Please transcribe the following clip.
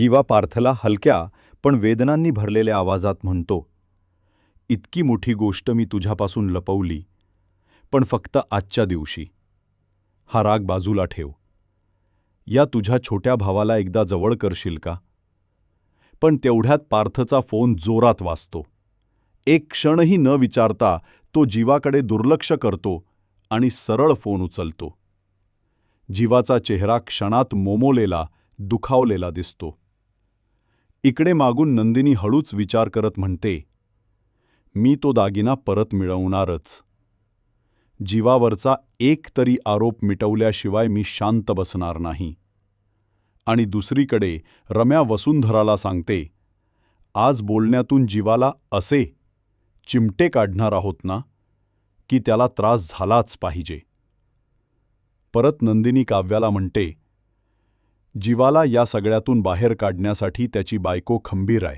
जीवा पार्थला हलक्या पण वेदनांनी भरलेल्या आवाजात म्हणतो इतकी मोठी गोष्ट मी तुझ्यापासून लपवली पण फक्त आजच्या दिवशी. हा राग बाजूला ठेव. या तुझ्या छोट्या भावाला एकदा जवळ करशील का पण तेवढ्यात पार्थचा फोन जोरात वाचतो एक क्षणही न विचारता तो जीवाकडे दुर्लक्ष करतो आणि सरळ फोन उचलतो. जीवाचा चेहरा क्षणात मोमोलेला दुखावलेला दिसतो. इकडे मागून नंदिनी हळूच विचार करत म्हणते मी तो दागिना परत मिळवणारच. जीवावरचा एक तरी आरोप मिटवल्याशिवाय मी शांत बसणार नाही. आणि दुसरीकडे रम्या वसुंधराला सांगते आज बोलण्यातून जीवाला असे चिमटे काढणार आहोत ना की त्याला त्रास झालाच पाहिजे. परत नंदिनी काव्याला म्हणते जीवाला या सगळ्यातून बाहेर काढण्यासाठी त्याची बायको खंबीर आहे.